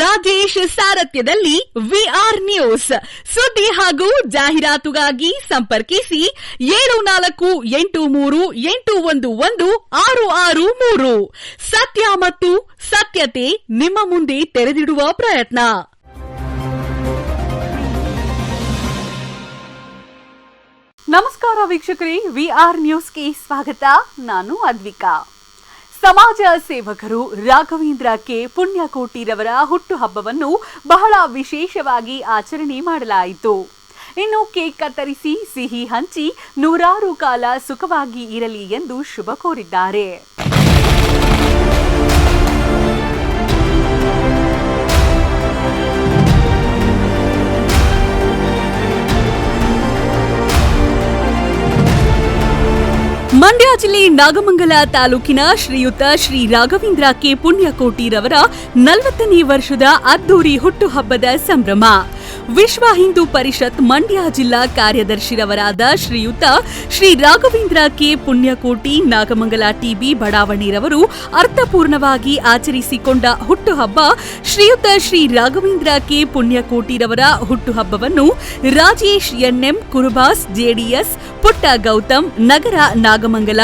ರಾಜೇಶ್ ಸಾರಥ್ಯದಲ್ಲಿ VR news. ಸುದ್ದಿ ಹಾಗೂ ಜಾಹೀರಾತುಗಾಗಿ ಸಂಪರ್ಕಿಸಿ ಏಳು ನಾಲ್ಕು ಎಂಟು ಮೂರು ಎಂಟು ಒಂದು ಒಂದು ಆರು ಆರು ಮೂರು. ಸತ್ಯ ಮತ್ತು ಸತ್ಯತೆ ನಿಮ್ಮ ಮುಂದೆ ತೆರೆದಿಡುವ ಪ್ರಯತ್ನ. ನಮಸ್ಕಾರ ವೀಕ್ಷಕರೇ, ವಿಆರ್ ನ್ಯೂಸ್ಗೆ ಸ್ವಾಗತ. ನಾನು ಅದ್ವಿಕಾ. ಸಮಾಜ ಸೇವಕರು ರಾಘವೇಂದ್ರ ಕೆ. ಪುಣ್ಯಕೋಟಿರವರ ಹುಟ್ಟುಹಬ್ಬವನ್ನು ಬಹಳ ವಿಶೇಷವಾಗಿ ಆಚರಣೆ ಮಾಡಲಾಯಿತು. ಇನ್ನು ಕೇಕ್ ಕತ್ತರಿಸಿ, ಸಿಹಿ ಹಂಚಿ ನೂರಾರು ಕಾಲ ಸುಖವಾಗಿ ಇರಲಿ ಎಂದು ಶುಭ ಕೋರಿದ್ದಾರೆ. ಜಿಲ್ಲೆ ನಾಗಮಂಗಲ ತಾಲೂಕಿನ ಶ್ರೀಯುತ ಶ್ರೀ ರಾಘವೇಂದ್ರ ಕೆ ಪುಣ್ಯಕೋಟಿರವರ ನಲವತ್ತನೇ ವರ್ಷದ ಅದ್ದೂರಿ ಹುಟ್ಟುಹಬ್ಬದ ಸಂಭ್ರಮ. ವಿಶ್ವ ಹಿಂದೂ ಪರಿಷತ್ ಮಂಡ್ಯ ಜಿಲ್ಲಾ ಕಾರ್ಯದರ್ಶಿರವರಾದ ಶ್ರೀಯುತ ಶ್ರೀ ರಾಘವೇಂದ್ರ ಕೆ ಪುಣ್ಯಕೋಟಿ ನಾಗಮಂಗಲ ಟಿಬಿ ಬಡಾವಣೆರವರು ಅರ್ಥಪೂರ್ಣವಾಗಿ ಆಚರಿಸಿಕೊಂಡ ಹುಟ್ಟುಹಬ್ಬ ಶ್ರೀಯುತ ಶ್ರೀ ರಾಘವೇಂದ್ರ ಕೆ ಪುಣ್ಯಕೋಟಿರವರ ಹುಟ್ಟುಹಬ್ಬವನ್ನು ರಾಜೇಶ್ ಎನ್ಎಂ, ಕುರುಬಾಸ್, ಜೆಡಿಎಸ್, ಪುಟ್ಟ ಗೌತಮ್, ನಗರ ನಾಗಮಂಗಲ,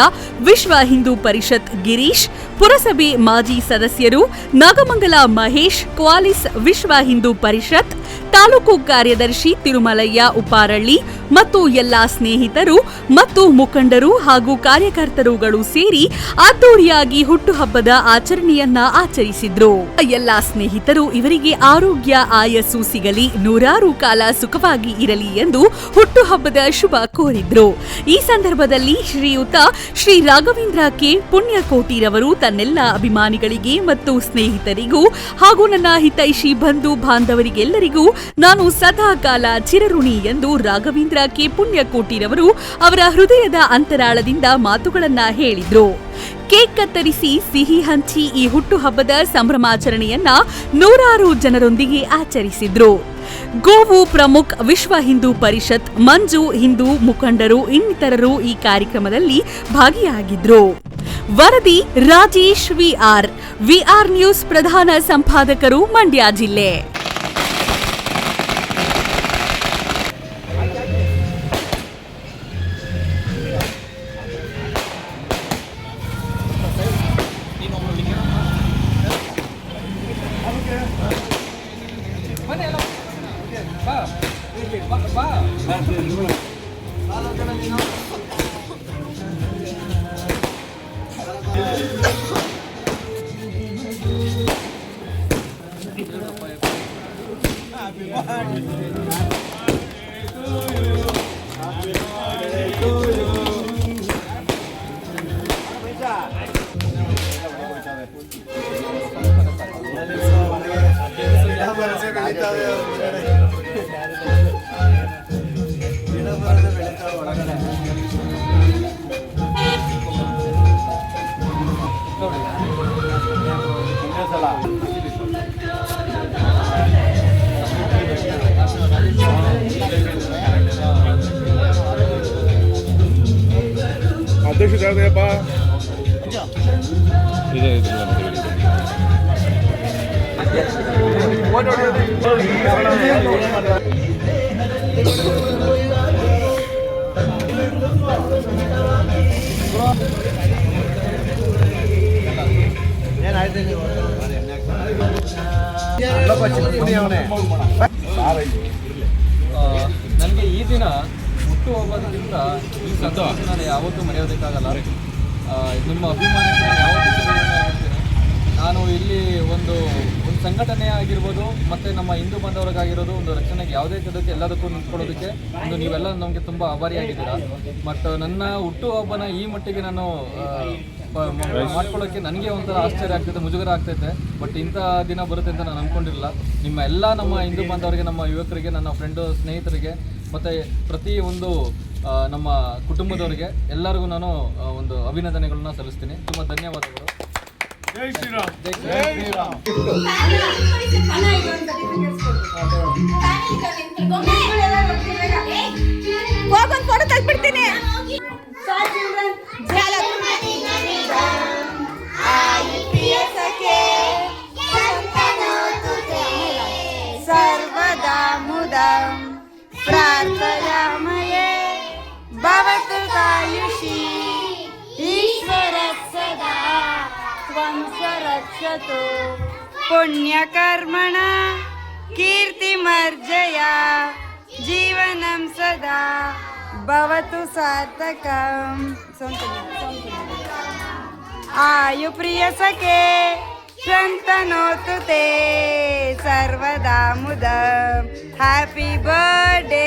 ವಿಶ್ವ ಹಿಂದೂ ಪರಿಷತ್ ಗಿರೀಶ್, ಪುರಸಭೆ ಮಾಜಿ ಸದಸ್ಯರು ನಾಗಮಂಗಲ ಮಹೇಶ್, ಕ್ವಾಲಿಸ್ ವಿಶ್ವ ಹಿಂದೂ ಪರಿಷತ್ ತಾಲೂಕು ಕಾರ್ಯದರ್ಶಿ ತಿರುಮಲಯ್ಯ ಉಪಾರಳ್ಳಿ ಮತ್ತು ಎಲ್ಲಾ ಸ್ನೇಹಿತರು ಮತ್ತು ಮುಖಂಡರು ಹಾಗೂ ಕಾರ್ಯಕರ್ತರುಗಳು ಸೇರಿ ಅದ್ದೂರಿಯಾಗಿ ಹುಟ್ಟುಹಬ್ಬದ ಆಚರಣೆಯನ್ನ ಆಚರಿಸಿದ್ರು. ಎಲ್ಲಾ ಸ್ನೇಹಿತರು ಇವರಿಗೆ ಆರೋಗ್ಯ ಆಯಸ್ಸು ಸಿಗಲಿ, ನೂರಾರು ಕಾಲ ಸುಖವಾಗಿ ಇರಲಿ ಎಂದು ಹುಟ್ಟುಹಬ್ಬದ ಶುಭ ಕೋರಿದ್ರು. ಈ ಸಂದರ್ಭದಲ್ಲಿ ಶ್ರೀಯುತ ಶ್ರೀ ರಾಘವೇಂದ್ರ ಕೆ. ಪುಣ್ಯಕೋಟಿರವರು ತನ್ನೆಲ್ಲ ಅಭಿಮಾನಿಗಳಿಗೆ ಮತ್ತು ಸ್ನೇಹಿತರಿಗೂ ಹಾಗೂ ನನ್ನ ಹಿತೈಷಿ ಬಂಧು ಬಾಂಧವರಿಗೆಲ್ಲರಿಗೂ ನಾನು ಸದಾ ಕಾಲ ಚಿರಋಣಿ ಎಂದು ರಾಘವೇಂದ್ರ ಕೆ. ಪುಣ್ಯಕೋಟಿರವರು ಅವರ ಹೃದಯದ ಅಂತರಾಳದಿಂದ ಮಾತುಗಳನ್ನ ಹೇಳಿದ್ರು. ಕೇಕ್ ಕತ್ತರಿಸಿ ಸಿಹಿ ಹಂಚಿ ಈ ಹುಟ್ಟುಹಬ್ಬದ ಸಂಭ್ರಮಾಚರಣೆಯನ್ನ ನೂರಾರು ಜನರೊಂದಿಗೆ ಆಚರಿಸಿದ್ರು. ಗೋವು ಪ್ರಮುಖ್ ವಿಶ್ವ ಹಿಂದೂ ಪರಿಷತ್, ಮಂಜು ಹಿಂದೂ ಮುಖಂಡರು ಇನ್ನಿತರರು ಈ ಕಾರ್ಯಕ್ರಮದಲ್ಲಿ ಭಾಗಿಯಾಗಿದ್ರು. ವರದಿ ರಾಜೇಶ್ ವಿಆರ್ ವಿಆರ್ ನ್ಯೂಸ್ ಪ್ರಧಾನ ಸಂಪಾದಕರು ಮಂಡ್ಯ ಜಿಲ್ಲೆ. Gracias. ನನಗೆ ಈ ದಿನ ಹುಟ್ಟುಹಬ್ಬದಿಂದ ಈ ಸಂತೋಷ ನಾನು ಯಾವತ್ತೂ ಮರೆಯೋದಕ್ಕಾಗಲ್ಲ ನಿಮ್ಮ ಅಭಿಮಾನಿ ಯಾವತ್ತೂ. ನಾನು ಇಲ್ಲಿ ಒಂದು ಒಂದು ಸಂಘಟನೆ ಆಗಿರ್ಬೋದು ಮತ್ತು ನಮ್ಮ ಹಿಂದೂ ಬಾಂಧವರಿಗಾಗಿರೋದು ಒಂದು ರಕ್ಷಣೆಗೆ ಯಾವುದೇ ಕದಕ್ಕೆ ಎಲ್ಲದಕ್ಕೂ ನಿಂತ್ಕೊಳ್ಳೋದಕ್ಕೆ ಒಂದು ನೀವೆಲ್ಲ ನಮಗೆ ತುಂಬ ಆಭಾರಿಯಾಗಿದ್ದೀರಾ. ಮತ್ತು ನನ್ನ ಹುಟ್ಟುಹಬ್ಬನ ಈ ಮಟ್ಟಿಗೆ ನಾನು ಮಾಡ್ಕೊಳ್ಳೋಕ್ಕೆ ನನಗೆ ಒಂಥರ ಆಶ್ಚರ್ಯ ಆಗ್ತೈತೆ ಮುಜುಗರ ಆಗ್ತೈತೆ ಬಟ್ ಇಂಥ ದಿನ ಬರುತ್ತೆ ಅಂತ ನಾನು ಅಂದ್ಕೊಂಡಿರಲಿಲ್ಲ ನಿಮ್ಮ ಎಲ್ಲ ನಮ್ಮ ಹಿಂದೂ ಬಾಂಧವರಿಗೆ ನಮ್ಮ ಯುವಕರಿಗೆ, ನನ್ನ ಫ್ರೆಂಡು ಸ್ನೇಹಿತರಿಗೆ, ಮತ್ತು ಪ್ರತಿ ಒಂದು ನಮ್ಮ ಕುಟುಂಬದವರಿಗೆ ಎಲ್ಲರಿಗೂ ನಾನು ಒಂದು ಅಭಿನಂದನೆಗಳನ್ನ ಸಲ್ಲಿಸ್ತೀನಿ. ತುಂಬ ಧನ್ಯವಾದಗಳು. ಜೈ ಶ್ರೀರಾಮ್. ಜೈ ಶ್ರೀರಾಮ್. ಹೋಗೊಂದು ಫೋಟೋ ತೆಗ್ಬಿಡ್ತೀನಿ ಸರ್ವದಾ ಮುದಂ ಪ್ರಾರ್ಥ रक्षतु पुण्यकर्मण कीर्तिमर्जया जीवनं सदा भवतु सार्थकम्. आयुप्रियसखे शन्तनोतु ते सर्वदा मुदं हेपि बर्डे